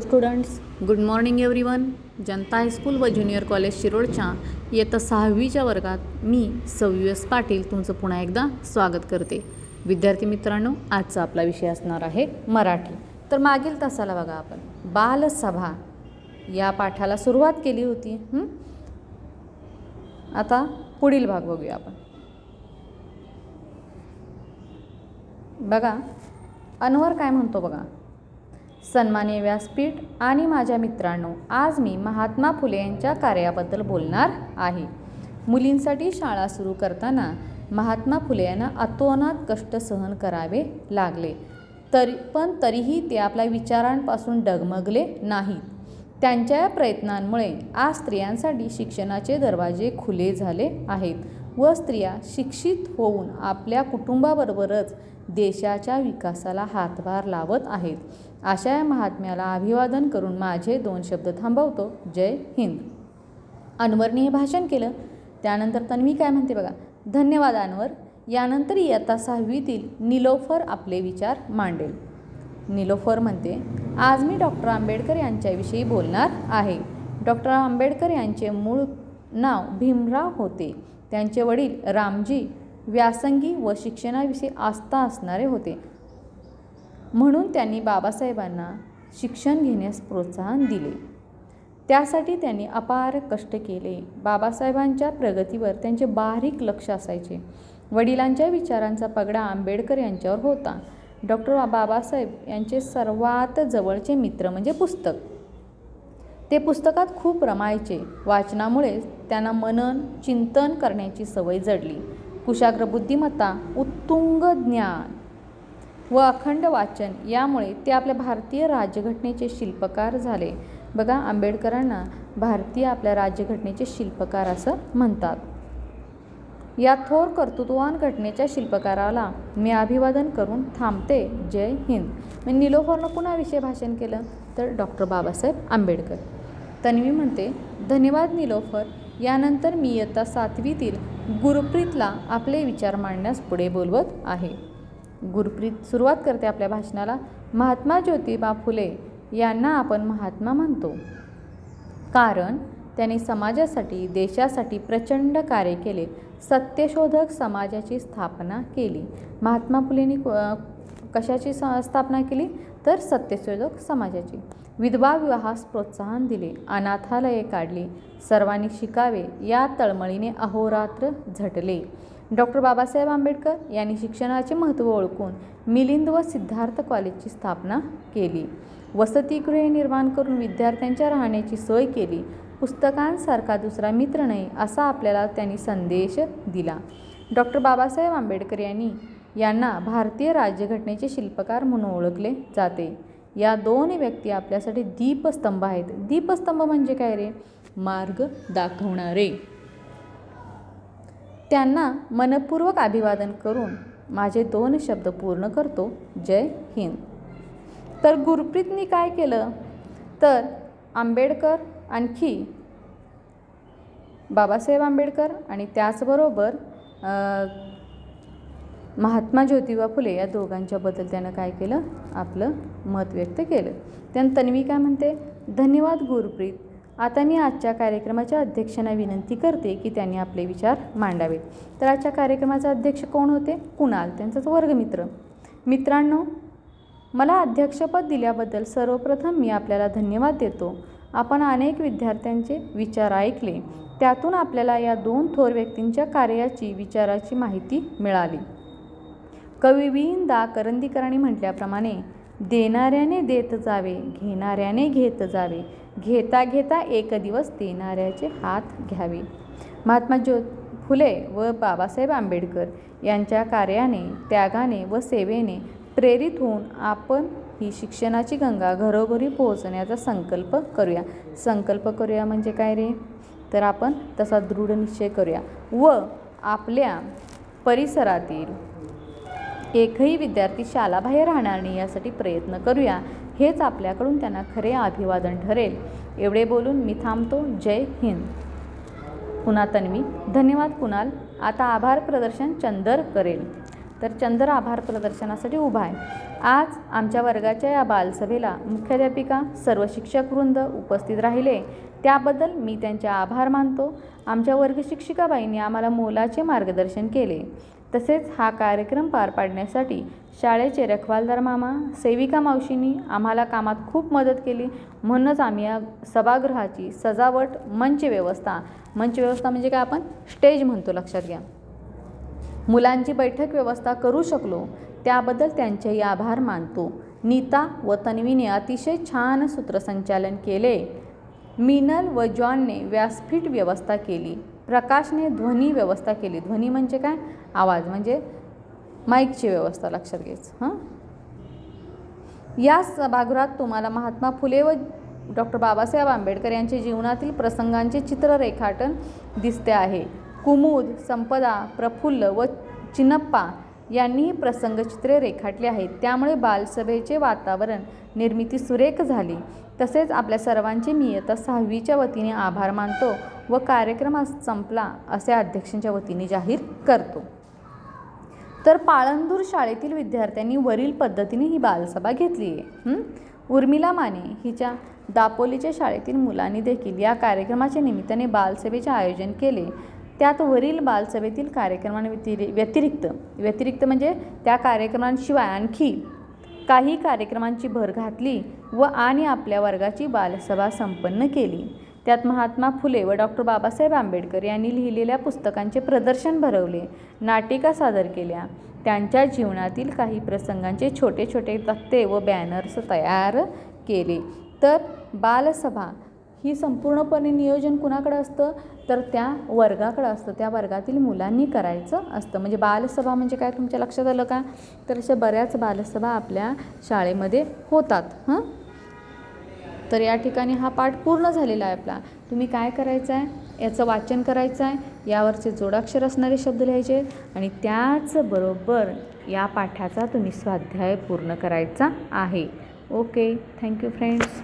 Students good morning everyone Janata high school व junior college शिरोडच्या इयत्ता सहावीच्या वर्गात मी सव्यू एस पाटील तुमचं पुन्हा एकदा स्वागत करते. विद्यार्थी मित्रांनो आजचा आपला विषय असणार आहे मराठी. तर मागील तासाला बघा आपण. बालसभा या पाठाला सुरुवात केली होती. आता पुढील भाग बघूया आपण. बघा अनवर काय म्हणतो बघा? सन्मान्य व्यासपीठ आणि माझ्या मित्रांनो आज मी महात्मा फुले यांच्या कार्याबद्दल बोलणार आहे. मुलींसाठी शाळा सुरू करताना महात्मा फुले यांना अतोनात कष्ट सहन करावे लागले. तरी पण तरीही ते आपल्या विचारांपासून डगमगले नाहीत. त्यांच्या या प्रयत्नांमुळे आज स्त्रियांसाठी शिक्षणाचे दरवाजे खुले झाले आहेत. व स्त्रिया शिक्षित होऊन आपल्या कुटुंबाबरोबरच देशाच्या विकासाला हातभार लावत आहेत. अशा या महात्म्याला अभिवादन करून माझे दोन शब्द थांबवतो. जय हिंद. अनवरने हे भाषण केलं. त्यानंतर तन्वी काय म्हणते बघा? धन्यवाद अनवर. यानंतर इयत्ता सहावीतील निलोफर आपले विचार मांडेल. निलोफर म्हणते आज मी डॉक्टर आंबेडकर यांच्याविषयी बोलणार आहे. डॉक्टर आंबेडकर यांचे मूळ नाव भीमराव होते. त्यांचे वडील रामजी व्यासंगी व शिक्षणाविषयी आस्था असणारे होते. म्हणून त्यांनी बाबासाहेबांना शिक्षण घेण्यास प्रोत्साहन दिले. त्यासाठी त्यांनी अपार कष्ट केले. बाबासाहेबांच्या प्रगतीवर त्यांचे बारीक लक्ष असायचे. वडिलांच्या विचारांचा पगडा आंबेडकर यांच्यावर होता. डॉक्टर बाबासाहेब यांचे सर्वात जवळचे मित्र म्हणजे पुस्तक. ते पुस्तकात खूप रमायचे. वाचनामुळेच त्यांना मनन चिंतन करण्याची सवय जडली. कुशाग्र बुद्धिमत्ता उत्तुंग ज्ञान व अखंड वाचन यामुळे ते आपल्या भारतीय राज्यघटनेचे शिल्पकार झाले. बघा आंबेडकरांना भारतीय आपल्या राज्यघटनेचे शिल्पकार असं म्हणतात. या थोर कर्तृत्ववान घटनेच्या शिल्पकाराला मी अभिवादन करून थांबते. जय हिंद. मी निलोफरनं पुन्हा विषय भाषण केलं. तर डॉक्टर बाबासाहेब आंबेडकर. तन्वी म्हणते धन्यवाद निलोफर यानंतर मी इयत्ता सातवीतील गुरप्रीतला आपले विचार मांडण्यास पुढे बोलवत आहे. गुरप्रीत सुरुवात करते आपल्या भाषणाला महात्मा ज्योतिबा फुले यांना आपण महात्मा म्हणतो. कारण त्यांनी समाजासाठी देशासाठी प्रचंड कार्य केले सत्यशोधक समाजाची स्थापना केली. महात्मा फुलेंनी कशाची स्थापना केली? तर सत्यशोधक समाजाची. विधवा विवाहास प्रोत्साहन दिले. अनाथालये काढली. सर्वांनी शिकावे. या तळमळीने अहोरात्र झटले. डॉक्टर बाबासाहेब आंबेडकर यांनी शिक्षणाचे महत्त्व ओळखून मिलिंद व सिद्धार्थ कॉलेजची स्थापना केली. वसतिगृहे निर्माण करून विद्यार्थ्यांच्या राहण्याची सोय केली. पुस्तकांसारखा दुसरा मित्र नाही असा आपल्याला त्यांनी संदेश दिला. डॉक्टर बाबासाहेब आंबेडकर यांनी यांना भारतीय राज्यघटनेचे शिल्पकार म्हणून ओळखले जाते. या दोन व्यक्ती आपल्यासाठी दीपस्तंभ आहेत. दीपस्तंभ म्हणजे काय रे? मार्ग दाखवणारे. त्यांना मनपूर्वक अभिवादन करून माझे दोन शब्द पूर्ण करतो. जय हिंद. तर गुरप्रीतनी काय केलं? तर आंबेडकर आणखी बाबासाहेब आंबेडकर आणि त्याचबरोबर महात्मा ज्योतिबा फुले या दोघांच्याबद्दल त्यानं काय केलं? आपलं मत व्यक्त केलं. त्यानं तन्वी काय म्हणते? धन्यवाद गुरप्रीत. आता मी आजच्या कार्यक्रमाच्या अध्यक्षांना विनंती करते की त्यांनी आपले विचार मांडावेत. तर आजच्या कार्यक्रमाचे अध्यक्ष कोण होते? कुणाल त्यांचाच वर्गमित्र. मित्रांनो मला अध्यक्षपद दिल्याबद्दल सर्वप्रथम मी आपल्याला धन्यवाद देतो. आपण अनेक विद्यार्थ्यांचे विचार ऐकले. त्यातून आपल्याला या दोन थोर व्यक्तींच्या कार्याची विचाराची माहिती मिळाली. कवी विन दा करंदीकरांनी म्हटल्याप्रमाणे देणाऱ्याने देत जावे घेणाऱ्याने घेत जावे. घेता घेता एक दिवस देणाऱ्याचे हात घ्यावे. महात्मा ज्यो फुले व बाबासाहेब आंबेडकर यांच्या कार्याने त्यागाने व सेवेने प्रेरित होऊन आपण ही शिक्षणाची गंगा घरोघरी पोहोचण्याचा संकल्प करूया. संकल्प करूया म्हणजे काय रे? तर आपण तसा दृढ निश्चय करूया व आपल्या परिसरातील एकही विद्यार्थी शालाबाहेर राहणार नाही यासाठी प्रयत्न करूया. हेच आपल्याकडून त्यांना खरे अभिवादन ठरेल. एवढे बोलून मी थांबतो. जय हिंद. पुन्हा तन्वी. धन्यवाद कुणाल. आता आभार प्रदर्शन चंदर करेल. तर चंदर आभार प्रदर्शनासाठी उभा आहे. आज आमच्या वर्गाच्या या बालसभेला मुख्याध्यापिका सर्व शिक्षक वृंद उपस्थित राहिले. त्याबद्दल मी त्यांचे आभार मानतो. आमच्या वर्ग शिक्षिकाबाईंनी आम्हाला मोलाचे मार्गदर्शन केले. तसेच हा कार्यक्रम पार पाडण्यासाठी शाळेचे रखवालदार मामा सेविका मावशींनी आम्हाला कामात खूप मदत केली. म्हणूनच आम्ही या सभागृहाची सजावट मंच व्यवस्था मंच व्यवस्था म्हणजे काय आपण? स्टेज म्हणतो लक्षात घ्या. मुलांची बैठक व्यवस्था करू शकलो त्याबद्दल त्यांचेही आभार मानतो. नीता व तन्वीने अतिशय छान सूत्रसंचालन केले. मिनल व जॉनने व्यासपीठ व्यवस्था केली. प्रकाशने ध्वनी व्यवस्था केली. ध्वनी म्हणजे काय? आवाज. म्हणजे माईकची व्यवस्था. लक्षात घ्यायचं. हां? या सभागृहात तुम्हाला महात्मा फुले व डॉक्टर बाबासाहेब आंबेडकर यांचे जीवनातील प्रसंगांचे चित्र रेखाटन दिसते आहे. कुमुद संपदा प्रफुल्ल व चिन्नप्पा यांनीही प्रसंगचित्रे रेखाटली आहेत. त्यामुळे बालसभेचे वातावरण निर्मिती सुरेख झाली. तसेच आपल्या सर्वांचे मी इयत्ता सहावीच्या वतीने आभार मानतो व कार्यक्रम संपला असे अध्यक्षांच्या वतीने जाहीर करतो. तर पाळंदूर शाळेतील विद्यार्थ्यांनी वरील पद्धतीने ही बालसभा घेतली आहे. उर्मिला माने हिच्या दापोलीच्या शाळेतील मुलांनी देखील या कार्यक्रमाच्या निमित्ताने बालसभेचे आयोजन केले. त्यात वरील बालसभेतील कार्यक्रमांव्यतिरि व्यतिरिक्त व्यतिरिक्त म्हणजे त्या कार्यक्रमांशिवाय आणखी काही कार्यक्रमांची भर घातली व आणि आपल्या वर्गाची बालसभा संपन्न केली. त्यात महात्मा फुले व डॉक्टर बाबासाहेब आंबेडकर यांनी लिहिलेल्या पुस्तकांचे प्रदर्शन भरवले नाटिका सादर केल्या. त्यांच्या जीवनातील काही प्रसंगांचे छोटे छोटे तक्ते व बॅनर्स तयार केले. तर बालसभा ही संपूर्णपणे नियोजन कुणाकडं असतं? तर त्या वर्गाकडं असतं. त्या वर्गातील मुलांनी करायचं असतं. म्हणजे बालसभा म्हणजे काय तुमच्या लक्षात आलं का? तर अशा बऱ्याच बालसभा आपल्या शाळेमध्ये होतात. हं? तर या ठिकाणी हा पाठ पूर्ण झालेला आहे आपला. तुम्ही काय करायचं आहे याचं वाचन करायचं आहे यावरचे जोडाक्षर असणारे शब्द लिहायचे. आणि त्याचबरोबर या पाठाचा तुम्ही स्वाध्याय पूर्ण करायचा आहे. ओके. Thank you friends.